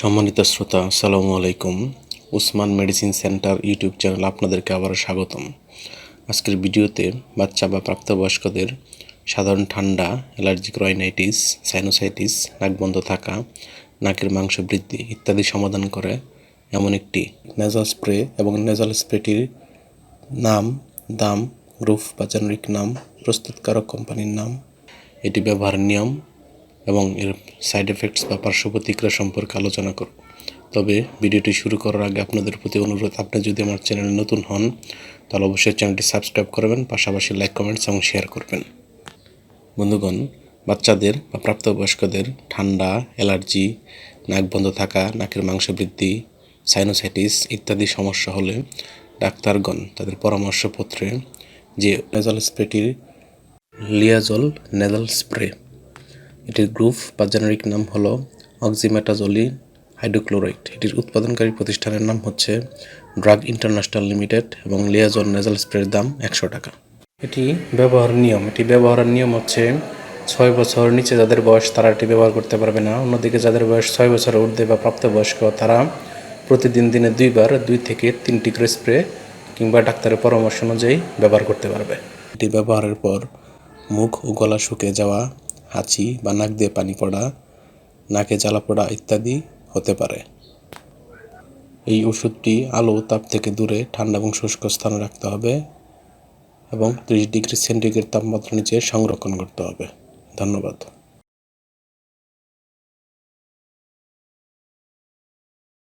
সম্মানিত শ্রোতা, আসসালামু আলাইকুম। Usman medicine centre YouTube channel আপনাদেরকে আবারও স্বাগতম। আজকের ভিডিওতে বাচ্চা বা প্রাপ্তবয়স্কদের সাধারণ ঠান্ডা, অ্যালার্জিক রয়নাইটিস সাইনোসাইটিস, নাক বন্ধ থাকা, নাকের মাংস বৃদ্ধি ইত্যাদি সমাধান করে এমন একটি নেজাল স্প্রে এবং নেজাল স্প্রেটির নাম, দাম গ্রুপ বা জেনারিক নাম, প্রস্তুতকারক কোম্পানির নাম, এটি ব্যবহারের নিয়ম এবং এর সাইড এফেক্টস বা পার্শ্ব প্রতিক্রিয়া সম্পর্কে আলোচনা করব। তবে ভিডিওটি শুরু করার আগে আপনাদের প্রতি অনুরোধ, আপনি যদি আমার চ্যানেলে নতুন হন, তাহলে অবশ্যই চ্যানেলটি সাবস্ক্রাইব করবেন, পাশাপাশি লাইক, কমেন্টস এবং শেয়ার করবেন। বন্ধুগণ, বাচ্চাদের বা প্রাপ্তবয়স্কদের ঠান্ডা, অ্যালার্জি, নাক বন্ধ থাকা, নাকের মাংস বৃদ্ধি সাইনোসাইটিস ইত্যাদি সমস্যা হলে ডাক্তারগণ তাদের পরামর্শপত্রে যে নেজাল স্প্রেটির লিয়াজল নেজাল স্প্রে এটির গ্রুপ বা জেনারিক নাম হলো অক্সিমেটাজলি হাইড্রোক্লোরাইড। এটির উৎপাদনকারী প্রতিষ্ঠানের নাম হচ্ছে ড্রাগ ইন্টারন্যাশনাল লিমিটেড এবং লিয়াজল নেজাল স্প্রের দাম একশো টাকা। এটি ব্যবহার নিয়ম। এটি ব্যবহারের নিয়ম হচ্ছে ছয় বছর নিচে যাদের বয়স তারা এটি ব্যবহার করতে পারবে না। অন্যদিকে যাদের বয়স ছয় বছরের ঊর্ধ্বে বা প্রাপ্তবয়স্ক, তারা প্রতিদিন দিনে দুইবার দুই থেকে তিনটি করে স্প্রে কিংবা ডাক্তারের পরামর্শ অনুযায়ী ব্যবহার করতে পারবে। এটি ব্যবহারের পর মুখ ও গলা শুকিয়ে যাওয়া হাঁচি বা নাক দিয়ে পানি পড়া, নাকে জ্বালা পড়া ইত্যাদি হতে পারে। এই ওষুধটি আলো তাপ থেকে দূরে ঠান্ডা এবং শুষ্ক স্থানে রাখতে হবে এবং ত্রিশ ডিগ্রি সেন্টিগ্রেড তাপমাত্রা নিচে সংরক্ষণ করতে হবে। ধন্যবাদ।